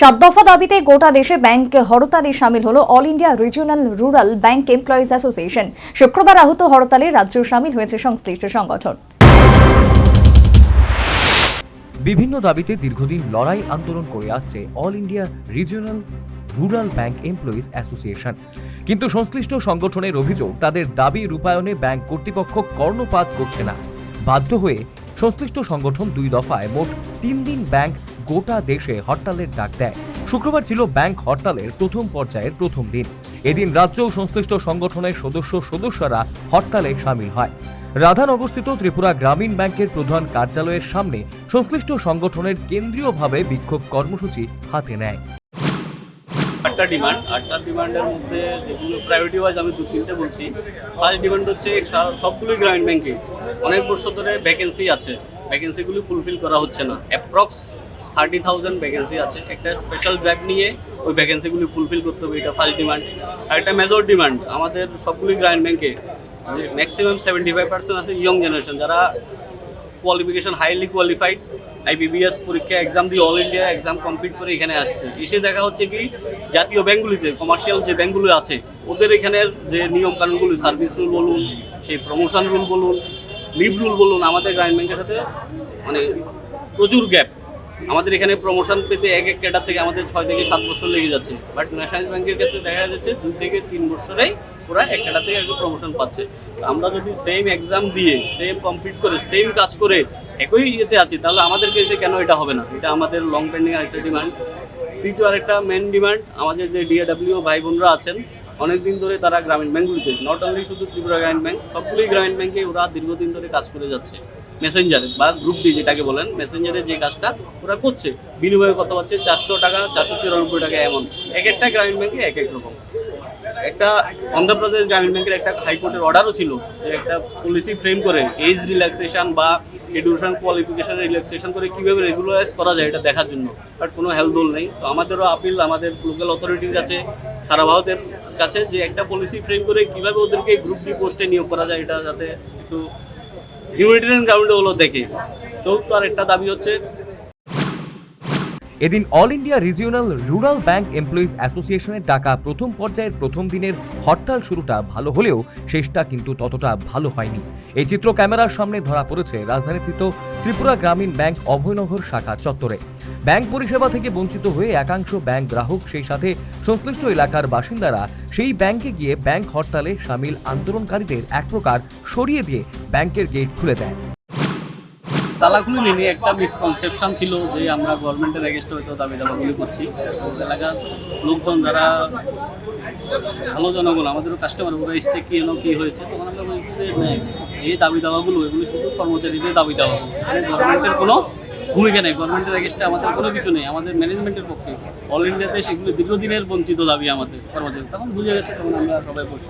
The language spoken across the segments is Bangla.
সাত দফা দাবিতে গোটা দেশে ব্যাংক হরতালে সামিল হলো all India regional rural bank employees association. শুক্রবার আহত হরতালে রাজ্যেও সামিল হয়েছে সংশ্লিষ্ট সংগঠন। বিভিন্ন দাবিতে দীর্ঘদিন লড়াই আন্দোলন করে আসছে all India regional rural bank employees association. কিন্তু সংশ্লিষ্ট সংগঠনের অভিযোগ, তাদের দাবি রূপায়ণে ব্যাংক কর্তৃপক্ষ কর্ণপাত করছে না। বাধ্য হয়ে সংশ্লিষ্ট সংগঠন দুই দফায় মোট তিন দিন ব্যাংক গোটা দেশে হরতালের ডাক দেয়। শুক্রবার ছিল ব্যাংক হরতালের প্রথম পর্যায়ের প্রথম দিন। এদিন রাজ্য সংশ্লিষ্ট সংগঠনের সদস্য সদস্যরা হরতালে সামিল হয়। রাধানগরস্থিত ত্রিপুরা গ্রামীণ ব্যাংকের প্রধান কার্যালয়ের সামনে সংশ্লিষ্ট সংগঠনের কেন্দ্রীয়ভাবে বিক্ষোভ কর্মসূচি হাতে নেয়। আটটা ডিমান্ড আটটা ডিমান্ডের মধ্যে যেগুলো প্রায়োরিটি ওয়াইজ আমি দু তিনটে বলছি। ফার্স্ট ডিমান্ড হচ্ছে সবগুলোই গ্রামীণ ব্যাংকে অনেক বছর ধরে ভ্যাকেন্সি আছে। ভ্যাকেন্সিগুলি ফুলফিল করা হচ্ছে না। অ্যাপ্রক্স থার্টি থাউজেন্ড ভ্যাকেন্সি আছে। একটা স্পেশাল ড্রাইভ নিয়ে ওই ভ্যাকেন্সিগুলি ফুলফিল করতে হবে, এটা ফার্স্ট ডিমান্ড আর একটা মেজর ডিমান্ড আমাদের সবগুলি গ্রামীণ ব্যাংকে ম্যাক্সিমাম সেভেন্টি ফাইভ পার্সেন্ট আছে ইয়ং জেনারেশন যারা কোয়ালিফিকেশন হাইলি কোয়ালিফাইড আইবিবিএস পরীক্ষা এক্সাম দিয়ে অল ইন্ডিয়া এক্সাম কমপ্লিট করে এখানে আসছে। এসে দেখা হচ্ছে কি, জাতীয় ব্যাংকগুলিতে কমার্শিয়াল যে ব্যাংকগুলো আছে, ওদের এখানের যে নিয়ম কানুনগুলো সার্ভিস রুল বলুন, সেই প্রমোশন রুল বলুন লিভ রুল বলুন, আমাদের গ্রামীণ ব্যাংকের সাথে মানে প্রচুর গ্যাপ আমাদের এখানে প্রমোশন পেতে এক এক ক্যাডার থেকে আমাদের ছয় থেকে সাত বছর লেগে যাচ্ছে। বাট ন্যাশনাল ব্যাংকের ক্ষেত্রে দেখা যাচ্ছে দুই থেকে তিন বছরেই ওরা এক ক্যাডার থেকে একটু প্রমোশন পাচ্ছে। আমরা যদি সেম এক্সাম দিয়ে সেম কমপ্লিট করে সেম কাজ করে একই ইয়েতে আছি, তাহলে আমাদের কেসে কেন এটা হবে না? এটা আমাদের লং পেন্ডিং আরেকটা ডিমান্ড তৃতীয় আরেকটা মেন ডিমান্ড আমাদের যে ডিএডাব্লিউ ভাই বোনরা আছেন অনেক দিন ধরে তারা গ্রামীণ ব্যাংকগুলিতে নট অনলি শুধু ত্রিপুরা গ্রামীণ ব্যাংক সবগুলোই গ্রামীণ ব্যাংকে ওরা দীর্ঘদিন ধরে কাজ করে যাচ্ছে। মেসেঞ্জারে বা গ্রুপ ডি যেটাকে বলেন মেসেঞ্জারে যে কাজটা ওরা করছে। বিনিময়ে কত পাচ্ছে? চারশো টাকা, চারশো চুরানব্বই টাকা এমন। এক একটা গ্রামীণ ব্যাংকে এক এক রকম। একটা অন্ধ্রপ্রদেশ গ্রামীণ ব্যাংকের একটা হাইকোর্টের অর্ডারও ছিল যে একটা পলিসি ফ্রেম করে এজ রিল্যাক্সেশন বা এডুকেশন কোয়ালিফিকেশন রিল্যাক্সেশন করে কীভাবে রেগুলারাইজ করা যায় এটা দেখার জন্য। বাট কোনো হেলদোল নেই। তো আমাদেরও আপিল আমাদের লোকাল অথরিটির কাছে, সারা ভারতের কাছে যে একটা পলিসি ফ্রেম করে কীভাবে ওদেরকে গ্রুপ ডি পোস্টে নিয়োগ করা যায় এটা যাতে একটু হিউম্যানিটেরিয়ান গ্রাউন্ডে হলো দেখে। চৌদ্দ আর একটা দাবি হচ্ছে এদিন all India regional rural bank employees অ্যাসোসিয়েশনের ডাকা প্রথম পর্যায়ের প্রথম দিনের হরতাল শুরুটা ভালো হলেও শেষটা কিন্তু ততটা ভালো হয়নি। এই চিত্র ক্যামেরার সামনে ধরা পড়েছে রাজধানীস্থিত ত্রিপুরা গ্রামীণ ব্যাংক অভয়নগর শাখা চত্বরে। ব্যাংক পরিষেবা থেকে বঞ্চিত হয়ে একাংশ ব্যাংক গ্রাহক সেই সাথে সংশ্লিষ্ট এলাকার বাসিন্দারা সেই ব্যাংকে গিয়ে ব্যাংক হরতালে সামিল আন্দোলনকারীদের এক প্রকার সরিয়ে দিয়ে ব্যাংকের গেট খুলে দেয়। তালা খুলে নিয়ে একটা মিসকনসেপশন ছিল যে আমরা গভর্নমেন্টের এগেস্টে হয়তো দাবি দাবাগুলি করছি। এলাকা এলাকার লোকজন যারা ভালো জনগণ, আমাদেরও কাস্টমার ওরা এসছে কি এলো, কী হয়েছে, তখন আমরা বলছি যে এই দাবি দাওয়াগুলো এগুলো শুধু কর্মচারীদের দাবি দাওয়া মানে গভর্নমেন্টের কোনো ভূমিকা নেই। গভর্নমেন্টের এগেস্টে আমাদের কোনো কিছু নেই। আমাদের ম্যানেজমেন্টের পক্ষে অল ইন্ডিয়াতে সেগুলো দীর্ঘদিনের বঞ্চিত দাবি আমাদের কর্মচারী। তখন বুঝে গেছে, তখন আমরা সবাই বসে।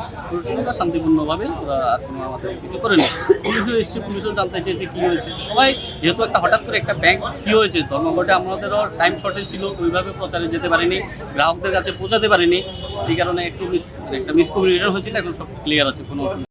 ওরা শান্তিপূর্ণভাবে ওরা আর কোনো আমাদের কিছু করেনি পুলিশও এসছে পুলিশও জানতে চেয়েছে কী হয়েছে। সবাই, যেহেতু একটা হঠাৎ করে একটা ব্যাংক কী হয়েছে ধর্মঘটে আমাদেরও টাইম শর্টেজ ছিল, ওইভাবে প্রচারে যেতে পারিনি, গ্রাহকদের কাছে পৌঁছাতে পারিনি। এই কারণে একটু মিস একটা মিসকমিউনিকেশন হয়েছিল, এখন সব ক্লিয়ার আছে, কোনো অসুবিধা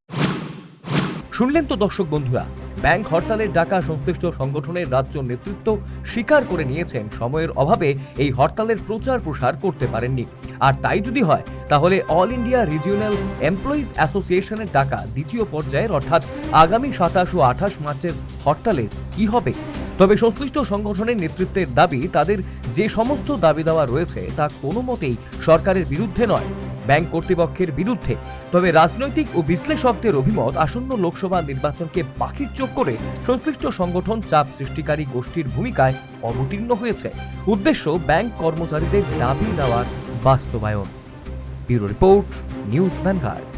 শুনলেন তো দর্শক বন্ধুরা ব্যাংক হরতালের ডাকা সংশ্লিষ্ট সংগঠনের রাজ্য নেতৃত্ব স্বীকার করে নিয়েছেন। সময়ের অভাবে এই হরতালের প্রচার প্রসার করতে পারেননি। আর তাই যদি হয়, তাহলে অল ইন্ডিয়া রিজিওনাল এমপ্লয়িজ অ্যাসোসিয়েশনের ডাকা দ্বিতীয় পর্যায়ের, অর্থাৎ আগামী সাতাশ ও আঠাশ মার্চের হরতালে কি হবে? তবে সংশ্লিষ্ট সংগঠনের নেতৃত্বের দাবি, তাদের যে সমস্ত দাবি দেওয়া রয়েছে, তা কোনো মতেই সরকারের বিরুদ্ধে নয়। ব্যাংক কর্তৃপক্ষের বিরুদ্ধে। তবে রাজনৈতিক ও বিশ্লেষকদের অভিমত, আসন্ন লোকসভা নির্বাচনকে পাখির চোখ করে সংশ্লিষ্ট সংগঠন চাপ সৃষ্টিকারী গোষ্ঠীর ভূমিকায় অবতীর্ণ হয়েছে। উদ্দেশ্য, ব্যাংক কর্মচারীদের দাবি দেওয়ার বাস্তবায়ন। Bureau report, news vanguard